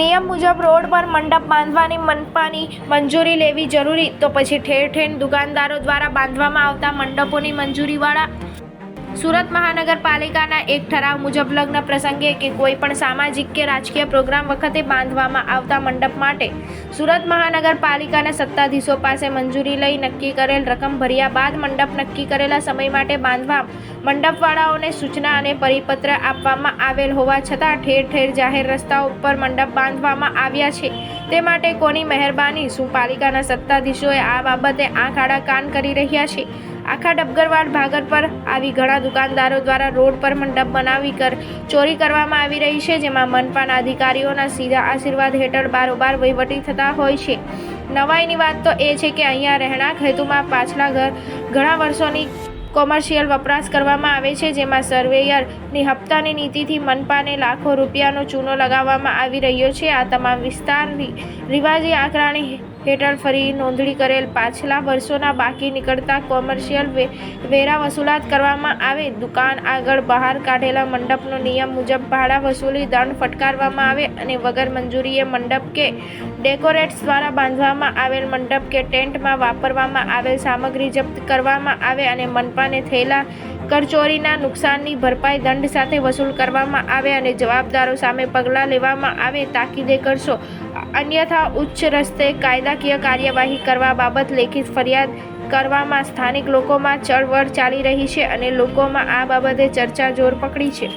નિયમ મુજબ રોડ પર મંડપ બાંધવાની, મનપાની મંજૂરી લેવી જરૂરી. તો પછી ઠેર ઠેર દુકાનદારો દ્વારા બાંધવામાં આવતા મંડપોની મંજૂરીવાળા સુરત મહાનગરપાલિકાના એક ઠરાવ મુજબ લગ્ન પ્રસંગે કે કોઈ પણ સામાજિક કે રાજકીય પ્રોગ્રામ વખતે બાંધવામાં આવતા મંડપ માટે સુરત મહાનગરપાલિકાના સત્તાધીશો પાસે મંજૂરી લઈ નક્કી કરેલ રકમ ભર્યા બાદ મંડપ નક્કી કરેલા સમય માટે બાંધવા મંડપવાળાઓને સૂચના અને પરિપત્ર આપવામાં આવેલ હોવા છતાં ઠેર ઠેર જાહેર રસ્તાઓ ઉપર મંડપ બાંધવામાં આવ્યા છે. તે માટે કોની મહેરબાની? શું પાલિકાના સત્તાધીશોએ આ બાબતે આંખ આડા કાન કરી રહ્યા છે? આખા ડબગરવાડ ભાગર પર આવી ઘણા દુકાનદારો દ્વારા રોડ પર મંડપ બનાવી કર, ચોરી કરવામાં આવી રહી છે, જેમાં મનપાના અધિકારીઓના સીધા આશીર્વાદ હેઠળ બારોબાર વહીવટી થતા હોય છે. નવાઈની વાત તો એ છે કે અહીંયા રહેણાંક હેતુમાં પાછલા ઘર, ઘણા વર્ષોની કોમર્શિયલ વપરાશ કરવામાં આવે છે, જેમાં સર્વેયરની હપ્તાની નીતિથી મનપાને લાખો રૂપિયાનો ચૂનો લગાવવામાં આવી રહ્યો છે. આ તમામ વિસ્તારની રિવાજી આંકડાની હેઠળ ફરી નોંધણી કરેલ પાછલા વર્ષોના બાકી નીકળતા કોમર્શિયલ વેરા વસૂલાત કરવામાં આવે. દુકાન આગળ બહાર કાઢેલા મંડપનો નિયમ મુજબ ભાડા વસૂલી દંડ ફટકારવામાં આવે અને વગર મંજૂરીએ મંડપ કે ડેકોરેટ્સ દ્વારા બાંધવામાં આવેલ મંડપ કે ટેન્ટમાં વાપરવામાં આવેલ સામગ્રી જપ્ત કરવામાં આવે અને મનપાને થયેલા કરચોરીના નુકસાનની ભરપાઈ દંડ સાથે વસૂલ કરવામાં આવે અને જવાબદારો સામે પગલાં લેવામાં આવે, તાકીદે કરશો. અન્યથા ઉચ્ચ રસ્તે કાયદાકીય કાર્યવાહી કરવા બાબત લેખિત ફરિયાદ કરવામાં સ્થાનિક લોકોમાં ચળવળ ચાલી રહી છે અને લોકોમાં આ બાબતે ચર્ચા જોર પકડી છે.